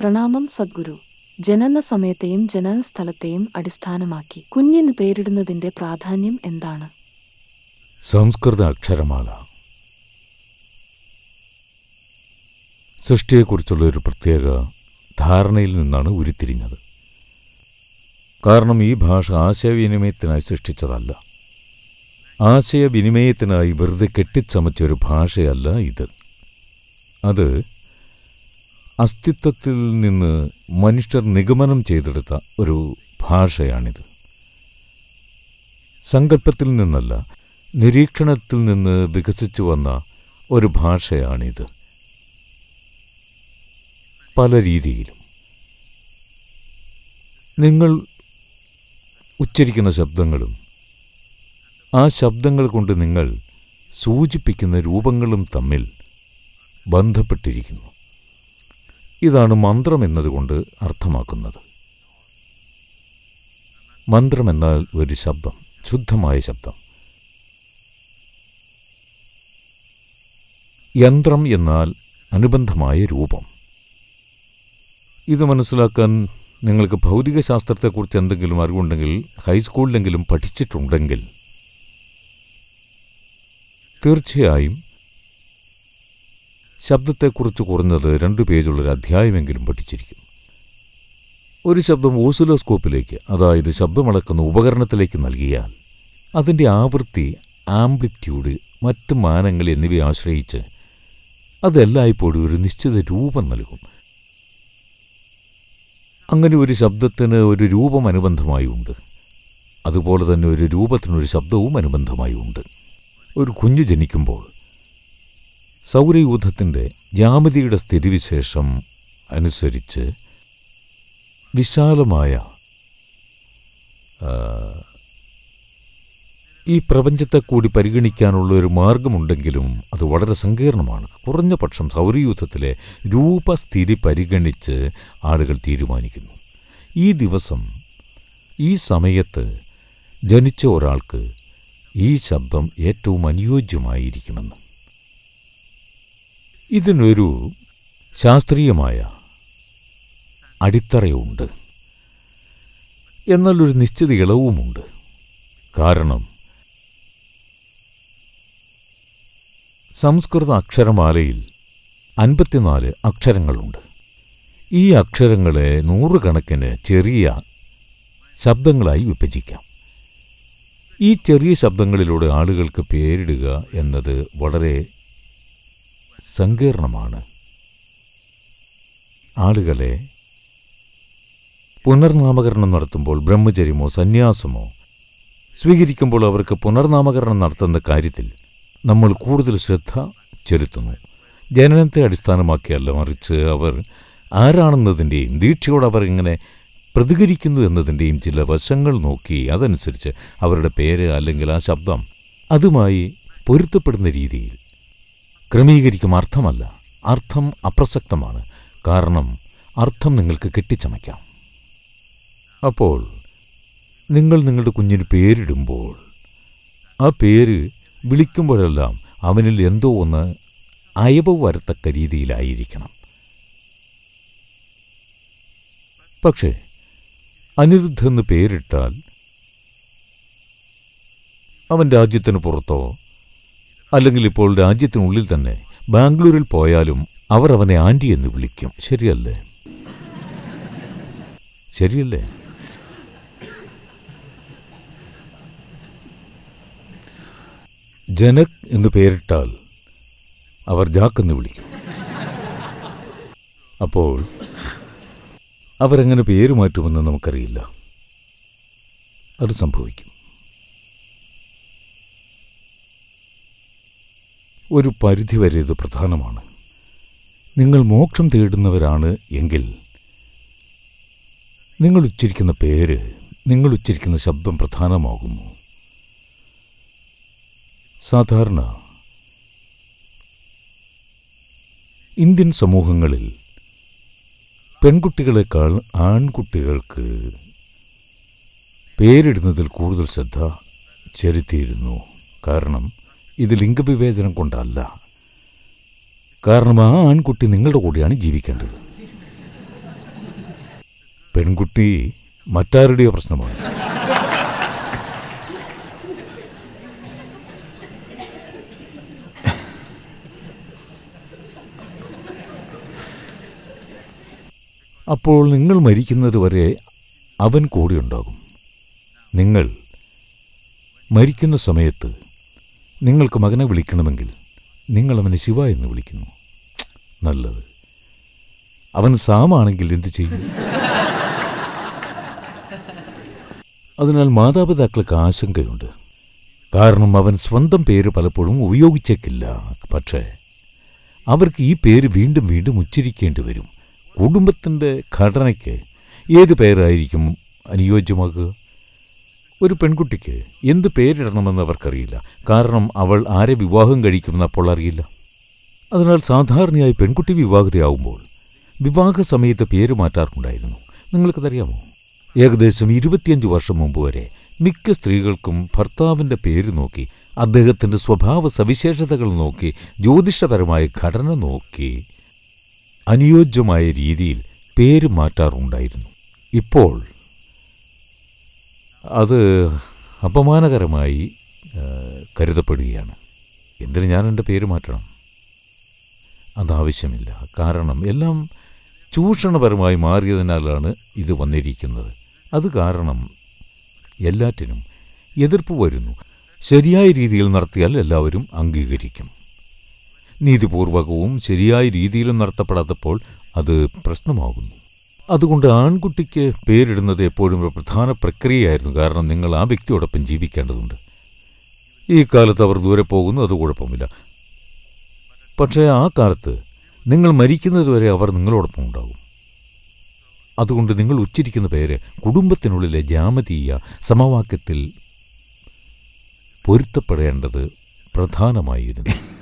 പ്രണാമം സദ്ഗുരു. ജനന സമയത്തെയും ജനന സ്ഥലത്തെയും അടിസ്ഥാനമാക്കി കുഞ്ഞിന് പേരിടുന്നതിന്റെ പ്രാധാന്യം എന്താണ്? സംസ്കൃത അക്ഷരമാല. സൃഷ്ടിയെക്കുറിച്ചുള്ള ഒരു പ്രത്യേക ധാരണയിൽ നിന്നാണ് ഉരുത്തിരിഞ്ഞത്. കാരണം ഈ ഭാഷ ആശയവിനിമയത്തിനായി സൃഷ്ടിച്ചതല്ല. ആശയവിനിമയത്തിനായി വെറുതെ കെട്ടിച്ചമച്ച ഒരു ഭാഷയല്ല ഇത്. അത് അസ്തിത്വത്തിൽ നിന്ന് മനുഷ്യർ നിഗമനം ചെയ്തെടുത്ത ഒരു ഭാഷയാണിത്. സങ്കല്പത്തിൽ നിന്നല്ല നിരീക്ഷണത്തിൽ നിന്ന് വികസിച്ചു വന്ന ഒരു ഭാഷയാണിത്. പല രീതിയിലും. നിങ്ങൾ ഉച്ചരിക്കുന്ന ശബ്ദങ്ങളും ആ ശബ്ദങ്ങൾ കൊണ്ട് നിങ്ങൾ സൂചിപ്പിക്കുന്ന രൂപങ്ങളും തമ്മിൽ ബന്ധപ്പെട്ടിരിക്കുന്നു. ഇതാണ് മന്ത്രം എന്നതുകൊണ്ട് അർത്ഥമാക്കുന്നത്. മന്ത്രം എന്നാൽ ഒരു ശബ്ദം ശുദ്ധമായ ശബ്ദം. യന്ത്രം എന്നാൽ അനുബന്ധമായ രൂപം. ഇത് മനസ്സിലാക്കാൻ നിങ്ങൾക്ക് ഭൗതികശാസ്ത്രത്തെക്കുറിച്ച് എന്തെങ്കിലും അറിവുണ്ടെങ്കിൽ ഹൈസ്കൂളിലെങ്കിലും പഠിച്ചിട്ടുണ്ടെങ്കിൽ തീർച്ചയായും ശബ്ദത്തെക്കുറിച്ച് കുറഞ്ഞത് രണ്ട് പേജുള്ളൊരു അധ്യായമെങ്കിലും പഠിച്ചിരിക്കും ഒരു ശബ്ദം ഓസിലോസ്കോപ്പിലേക്ക് അതായത് ശബ്ദമളക്കുന്ന ഉപകരണത്തിലേക്ക് നൽകിയാൽ അതിന്റെ ആവൃത്തി ആംപ്ലിറ്റ്യൂഡ് മറ്റ് മാനങ്ങൾ എന്നിവയെ ആശ്രയിച്ച് അതെല്ലായ്പ്പോഴും ഒരു നിശ്ചിത രൂപം നൽകും. അങ്ങനെ ഒരു ശബ്ദത്തിന് ഒരു രൂപം അനുബന്ധമായി ഉണ്ട്. അതുപോലെ തന്നെ ഒരു രൂപത്തിനൊരു ശബ്ദവും അനുബന്ധമായി ഉണ്ട്. ഒരു കുഞ്ഞു ജനിക്കുമ്പോൾ സൗരയൂഥത്തിന്റെ ജാമിതിയുടെ സ്ഥിതിവിശേഷം അനുസരിച്ച് വിശാലമായ ഈ പ്രപഞ്ചത്തെ കൂടി പരിഗണിക്കാനുള്ള ഒരു മാർഗമുണ്ടെങ്കിലും അത് വളരെ സങ്കീർണമാണ്. കുറഞ്ഞ പക്ഷം സൗരയൂഥത്തിലെ രൂപസ്ഥിതി പരിഗണിച്ച് ആളുകൾ തീരുമാനിക്കുന്നു. ഈ ദിവസം ഈ സമയത്ത് ജനിച്ച ഒരാൾക്ക് ഈ ശബ്ദം ഏറ്റവും അനുയോജ്യമായിരിക്കുമെന്ന്. ഇതിനൊരു ശാസ്ത്രീയമായ അടിത്തറയുണ്ട്. എന്നാൽ ഒരു നിശ്ചിത ഇളവുമുണ്ട്. കാരണം സംസ്കൃത അക്ഷരമാലയിൽ അൻപത്തിനാല് അക്ഷരങ്ങളുണ്ട്. ഈ അക്ഷരങ്ങളെ നൂറുകണക്കിന് ചെറിയ ശബ്ദങ്ങളായി വിഭജിക്കാം. ഈ ചെറിയ ശബ്ദങ്ങളിലൂടെ ആളുകൾക്ക് പേരിടുക എന്നത് വളരെ സങ്കീർണമാണ്. ആളുകളെ പുനർനാമകരണം നടത്തുമ്പോൾ ബ്രഹ്മചര്യമോ സന്യാസമോ സ്വീകരിക്കുമ്പോൾ അവർക്ക് പുനർനാമകരണം നടത്തുന്ന കാര്യത്തിൽ നമ്മൾ കൂടുതൽ ശ്രദ്ധ ചെലുത്തുന്നു. ജനനത്തെ അടിസ്ഥാനമാക്കിയല്ല മറിച്ച് അവർ ആരാണെന്നതിന്റെയും ദീക്ഷയോട് അവർ എങ്ങനെ പ്രതികരിക്കുന്നു എന്നതിന്റെയും ചില വശങ്ങൾ നോക്കി അതനുസരിച്ച് അവരുടെ പേര് അല്ലെങ്കിൽ ആ ശബ്ദം അതുമായി പൊരുത്തപ്പെടുന്ന രീതിയിൽ ക്രമീകരിക്കും അർത്ഥമല്ല. അർത്ഥം അപ്രസക്തമാണ്. കാരണം അർത്ഥം നിങ്ങൾക്ക് കെട്ടിച്ചമയ്ക്കാം. അപ്പോൾ നിങ്ങൾ നിങ്ങളുടെ കുഞ്ഞിന് പേരിടുമ്പോൾ ആ പേര് വിളിക്കുമ്പോഴെല്ലാം അവനിൽ എന്തോ ഒന്ന് അയവ് വരത്തക്ക രീതിയിലായിരിക്കണം. പക്ഷേ അനിരുദ്ധെന്ന് പേരിട്ടാൽ അവൻ രാജ്യത്തിന് പുറത്തോ അല്ലെങ്കിൽ ഇപ്പോൾ രാജ്യത്തിനുള്ളിൽ തന്നെ ബാംഗ്ലൂരിൽ പോയാലും അവർ അവനെ ആന്റി എന്ന് വിളിക്കും. ശരിയല്ലേ? ശരിയല്ലേ? ജനക് എന്ന് പേരിട്ടാൽ അവർ ജാക്ക് എന്ന് വിളിക്കും. അപ്പോൾ അവരെങ്ങനെ പേര് മാറ്റുമെന്ന് നമുക്കറിയില്ല. അത് സംഭവിക്കും. ഒരു പരിധിവരെ ഇത് പ്രധാനമാണ്. നിങ്ങൾ മോക്ഷം തേടുന്നവരാണ് എങ്കിൽ നിങ്ങൾ ഉച്ചരിക്കുന്ന പേര് നിങ്ങൾ ഉച്ചരിക്കുന്ന ശബ്ദം പ്രധാനമാകുന്നു. സാധാരണ ഇന്ത്യൻ സമൂഹങ്ങളിൽ പെൺകുട്ടികളെക്കാൾ ആൺകുട്ടികൾക്ക് പേരിടുന്നതിൽ കൂടുതൽ ശ്രദ്ധ ചെലുത്തിയിരുന്നു. കാരണം ഇത് ലിംഗവിവേചനം കൊണ്ടല്ല. കാരണം ആ ആൺകുട്ടി നിങ്ങളുടെ കൂടെയാണ് ജീവിക്കേണ്ടത്. പെൺകുട്ടി മറ്റാരുടെയോ പ്രശ്നമാണ്. അപ്പോൾ നിങ്ങൾ മരിക്കുന്നത് വരെ അവൻ കൂടെയുണ്ടാകും. നിങ്ങൾ മരിക്കുന്ന സമയത്ത് നിങ്ങൾക്ക് മകനെ വിളിക്കണമെങ്കിൽ നിങ്ങൾ അവനെ ശിവ എന്ന് വിളിക്കുന്നു. നല്ലത്. അവൻ സാമാണെങ്കിൽ എന്തു ചെയ്യും? അതിനാൽ മാതാപിതാക്കൾക്ക് ആശങ്കയുണ്ട്. കാരണം അവൻ സ്വന്തം പേര് പലപ്പോഴും ഉപയോഗിച്ചേക്കില്ല. പക്ഷേ അവർക്ക് ഈ പേര് വീണ്ടും വീണ്ടും ഉച്ചരിക്കേണ്ടി വരും. കുടുംബത്തിന്റെ ഘടനയ്ക്ക് ഏത് പേരായിരിക്കും അനുയോജ്യമാകുക? ഒരു പെൺകുട്ടിക്ക് എന്ത് പേരിടണമെന്ന് അവർക്കറിയില്ല. കാരണം അവൾ ആരെ വിവാഹം കഴിക്കുമെന്ന് അപ്പോൾ അറിയില്ല. അതിനാൽ സാധാരണയായി പെൺകുട്ടി വിവാഹിതയാവുമ്പോൾ വിവാഹ സമയത്ത് പേര് മാറ്റാറുണ്ടായിരുന്നു. നിങ്ങൾക്കതറിയാമോ? ഏകദേശം ഇരുപത്തിയഞ്ച് വർഷം മുമ്പ് വരെ മിക്ക സ്ത്രീകൾക്കും ഭർത്താവിന്റെ പേര് നോക്കി അദ്ദേഹത്തിന്റെ സ്വഭാവ സവിശേഷതകൾ നോക്കി ജ്യോതിഷപരമായ ഘടന നോക്കി അനുയോജ്യമായ രീതിയിൽ പേര് മാറ്റാറുണ്ടായിരുന്നു. ഇപ്പോൾ അത് അപമാനകരമായി കരുതപ്പെടുകയാണ്. എന്തിന് ഞാൻ എന്റെ പേര് മാറ്റണം? അതാവശ്യമില്ല. കാരണം എല്ലാം ചൂഷണപരമായി മാറിയതിനാലാണ് ഇത് വന്നിരിക്കുന്നത്. അത് കാരണം എല്ലാറ്റിനും എതിർപ്പ് വരുന്നു. ശരിയായ രീതിയിൽ നടത്തിയാൽ എല്ലാവരും അംഗീകരിക്കും. നീതിപൂർവകവും ശരിയായ രീതിയിലും നടത്തപ്പെടാത്തപ്പോൾ അത് പ്രശ്നമാകുന്നു. അതുകൊണ്ട് ആൺകുട്ടിക്ക് പേരിടുന്നത് എപ്പോഴും ഒരു പ്രധാന പ്രക്രിയയായിരുന്നു. കാരണം നിങ്ങൾ ആ വ്യക്തിയോടൊപ്പം ജീവിക്കേണ്ടതുണ്ട്. ഈ കാലത്ത് അവർ ദൂരെ പോകുന്നു അത് കുഴപ്പമില്ല. പക്ഷേ ആ കാലത്ത് നിങ്ങൾ മരിക്കുന്നതുവരെ അവർ നിങ്ങളോടൊപ്പം ഉണ്ടാകും. അതുകൊണ്ട് നിങ്ങൾ ഉച്ചരിക്കുന്ന പേര് കുടുംബത്തിനുള്ളിലെ ജാമതീയ സമവാക്യത്തിൽ പൊരുത്തപ്പെടേണ്ടത് പ്രധാനമായിരുന്നു.